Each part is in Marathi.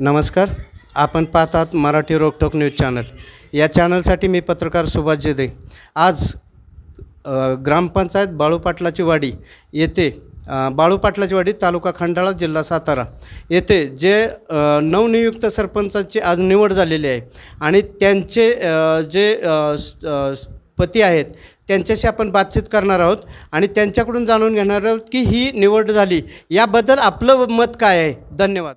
नमस्कार. आपण पाहतात मराठी रोकटोक न्यूज चॅनल. या चॅनलसाठी मी पत्रकार सुभाष जेदे आज ग्रामपंचायत बाळूपाटलाची वाडी येथे बाळूपाटलाची वाडी तालुका खंडाळा जिल्हा सातारा येथे जे नवनियुक्त सरपंचाची आज निवड झालेली आहे आणि त्यांचे जे पती आहेत त्यांच्याशी आपण बातचीत करणार आहोत आणि त्यांच्याकडून जाणून घेणार आहोत की ही निवड झाली. याबद्दल आपलं मत काय आहे? धन्यवाद.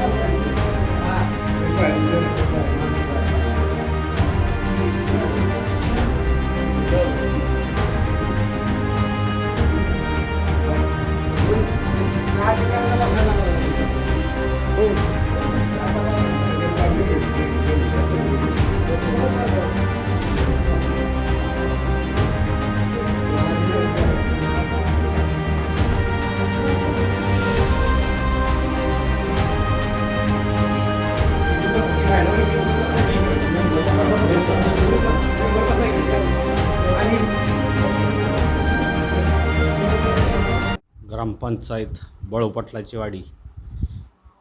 ग्रामपंचायत बळोपटलाची वाडी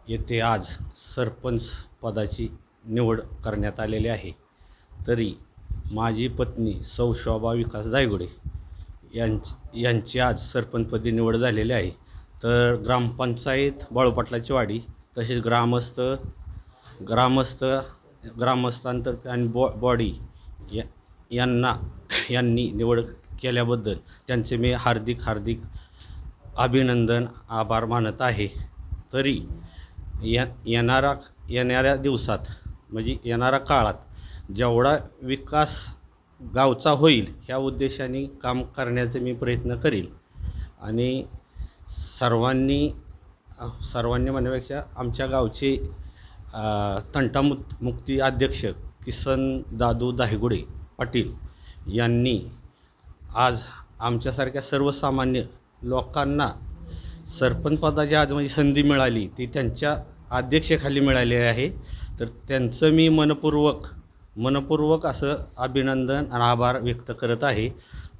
येथे आज सरपंच पदाची निवड करण्यात आलेली आहे. तरी माझी पत्नी सौ शोभा विकास दायगुडे यांची यांची आज सरपंचपदी निवड झालेली आहे. तर ग्रामपंचायत बाळूपाटलाची वाडी तसेच ग्रामस्थ ग्रामस्थ ग्रामस्थांतर्फे आणि बॉ बॉडी या यांना यांनी निवड केल्याबद्दल त्यांचे मी हार्दिक हार्दिक अभिनंदन आभार मानत आहे. तरी या येणारा येणाऱ्या दिवसात म्हणजे येणाऱ्या काळात जेवढा विकास गावचा होईल ह्या उद्देशाने काम करण्याचे मी प्रयत्न करील. आणि सर्वांनी सर्वांनी म्हणण्यापेक्षा आमच्या गावचे अ, तंटामुक्त मुक्ती अध्यक्ष किसन दादू दाहिगुडे पाटील यांनी आज आमच्यासारख्या सर्वसामान्य लोकांना सरपंचपदाची आज म्हणजे संधी मिळाली ती त्यांच्या अध्यक्षेखाली मिळाली आहे. तर त्यांचं मी मनपूर्वक मनपूर्वक असं अभिनंदन आणि आभार व्यक्त करत आहे.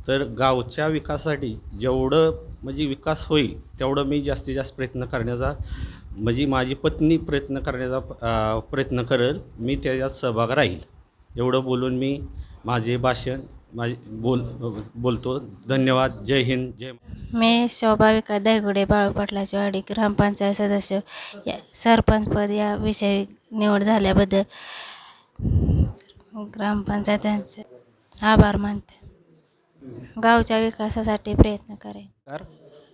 तर गावच्या विकासासाठी जेवढं म्हणजे विकास होईल तेवढं मी जास्तीत जास्त प्रयत्न करण्याचा म्हणजे माझी पत्नी प्रयत्न करण्याचा प्रयत्न करेल. मी त्याच्यात सहभाग राहील. एवढं बोलून मी माझे भाषण माझे बोल बोलतो. धन्यवाद. जय हिंद. जय मी शोभा विकास दायगुडे बाळू पाटलाची वाडी ग्रामपंचायत सदस्य. या सरपंचपद या विषयी निवड झाल्याबद्दल ग्रामपंचायतांचे आभार मानते. गावच्या विकासासाठी प्रयत्न करेन.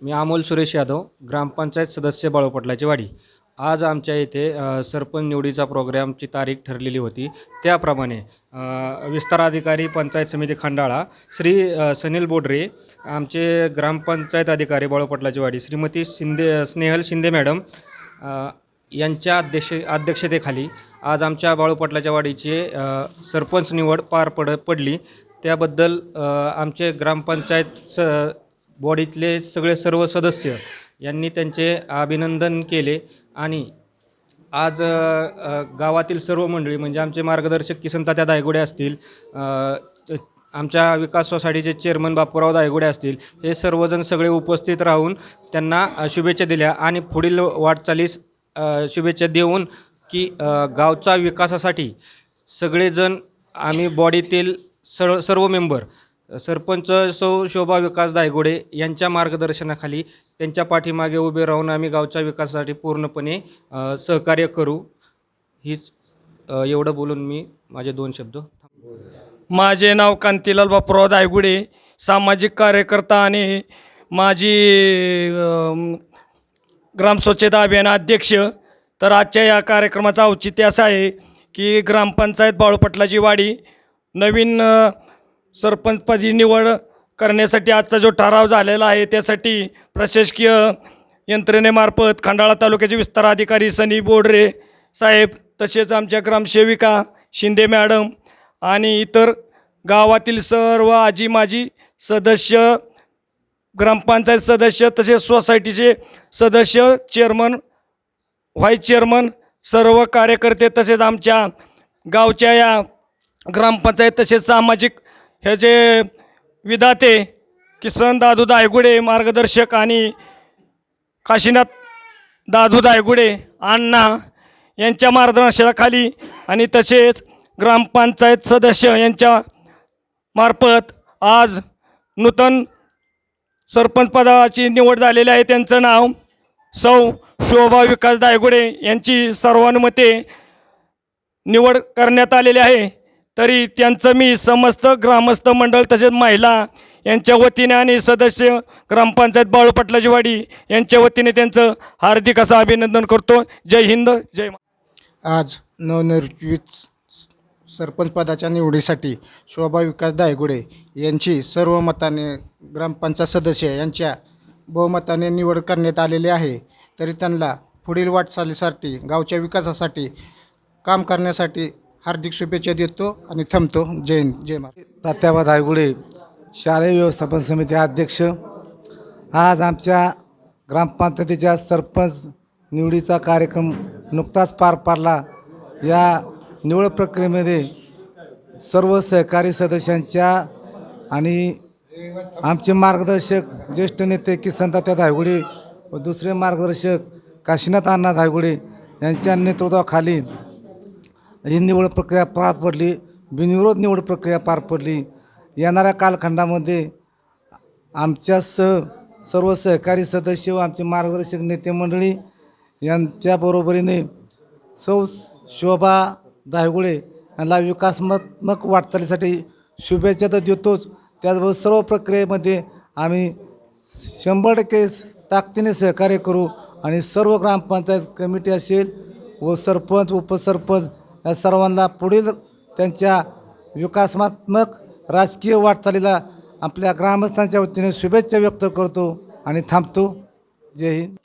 मी अमोल सुरेश यादव ग्रामपंचायत सदस्य बाळोपटलाची वाडी. आज आमच्या इथे अ, सरपंच निवडीचा प्रोग्रामची तारीख ठरलेली होती. त्याप्रमाणे अ, विस्ताराधिकारी पंचायत समिती खंडाळा श्री अ, सनील बोडरे आमचे ग्रामपंचायत अधिकारी बाळोपटलाची वाडी श्रीमती शिंदे स्नेहल शिंदे मॅडम अ, यांच्या अध्यक्ष अध्यक्षतेखाली आज आमच्या बाळूपटलाच्या वाडीची अ, सरपंच निवड पार पड पडली. त्याबद्दल अ, आमचे ग्रामपंचायत स बॉडीतले सगळे सर्व सदस्य यांनी त्यांचे अभिनंदन केले आणि आज गावातील सर्व मंडळी म्हणजे आमचे मार्गदर्शक किसनतात्या दायगुडे असतील आमच्या विकास सोसायटीचे चेअरमन बापूराव दायगुडे असतील हे सर्वजण सगळे उपस्थित राहून त्यांना शुभेच्छा दिल्या आणि पुढील वाटचालीस शुभेच्छा देऊन की गावचा विकासासाठी सगळेजण आम्ही बॉडीतील सर्व सर्व मेंबर सरपंच सौ शोभा विकास दायगुडे यांच्या मार्गदर्शनाखाली त्यांच्या पाठीमागे उभे राहून आम्ही गावच्या विकासासाठी पूर्णपणे सहकार्य करू. हीच एवढं बोलून मी माझे दोन शब्द माझे नाव कांतीलाल बापूराव दायगुडे सामाजिक कार्यकर्ता आणि माझी ग्रामस्वच्छता अभियान अध्यक्ष. तर आजच्या या कार्यक्रमाचं औचित्य असं आहे की ग्रामपंचायत बाळूपटलाची वाडी नवीन सरपंचपदी निवड करण्यासाठी आजचा जो ठराव झालेला आहे त्यासाठी प्रशासकीय यंत्रणेमार्फत खंडाळा तालुक्याचे विस्तार अधिकारी सनी बोडरे साहेब तसेच आमच्या ग्रामसेविका शिंदे मॅडम आणि इतर गावातील सर्व आजी माजी सदस्य ग्रामपंचायत सदस्य तसेच सोसायटीचे सदस्य चेअरमन व्हाईस चेअरमन सर्व कार्यकर्ते तसेच आमच्या गावच्या या ग्रामपंचायत तसेच सामाजिक ह्याचे विधाते किसन दादू दायगुडे मार्गदर्शक आणि काशीनाथ दादू दायगुडे अण्णा यांच्या मार्गदर्शनाखाली आणि तसेच ग्रामपंचायत सदस्य यांच्या मार्फत आज नूतन सरपंच पदाची निवड झालेली आहे. त्यांचं नाव सौ शोभा विकास दायगुडे यांची सर्वानुमते निवड करण्यात आलेली आहे. तरी त्यांचं मी समस्त ग्रामस्थ मंडळ तसेच महिला यांच्या वतीने आणि सदस्य ग्रामपंचायत बाळूपटलाची वाडी यांच्या वतीने त्यांचं हार्दिक असं अभिनंदन करतो. जय हिंद जय मा आज नवनिर्मित सरपंच पदाच्या निवडीसाठी शोभा विकास दायगुडे यांची सर्व मताने ग्रामपंचायत सदस्य यांच्या बहुमताने निवड करण्यात आलेली आहे. तरी त्यांना पुढील वाटचालीसाठी गावच्या विकासासाठी काम करण्यासाठी हार्दिक शुभेच्छा देतो आणि थांबतो. जय हिंद जय महाराज तात्याबा धायगुडे शालेय व्यवस्थापन समिती अध्यक्ष. आज आमच्या ग्रामपंचायतीच्या सरपंच निवडीचा कार्यक्रम नुकताच पार पाडला. या निवड प्रक्रियेमध्ये सर्व सहकारी सदस्यांच्या आणि आमचे मार्गदर्शक ज्येष्ठ नेते किसनतात्या धायगुडे व दुसरे मार्गदर्शक काशीनाथ अण्णा धायगुडे यांच्या नेतृत्वाखाली ही निवड प्रक्रिया पार पडली बिनविरोध निवड प्रक्रिया पार पडली. येणाऱ्या कालखंडामध्ये आमच्या सह सर्व सहकारी सदस्य व आमचे मार्गदर्शक नेते मंडळी यांच्या बरोबरीने सौ शोभा दायगुळे यांना विकासात्मक वाटचालीसाठी शुभेच्छा तर देतोच. त्याचबरोबर सर्व प्रक्रियेमध्ये आम्ही शंभर टक्के ताकदीने सहकार्य करू आणि सर्व ग्रामपंचायत कमिटी असेल व सरपंच उपसरपंच या सर्वांना पुढील त्यांच्या विकासात्मक राजकीय वाटचालीला आपल्या ग्रामस्थांच्या वतीने शुभेच्छा व्यक्त करतो आणि थांबतो. जय हिंद.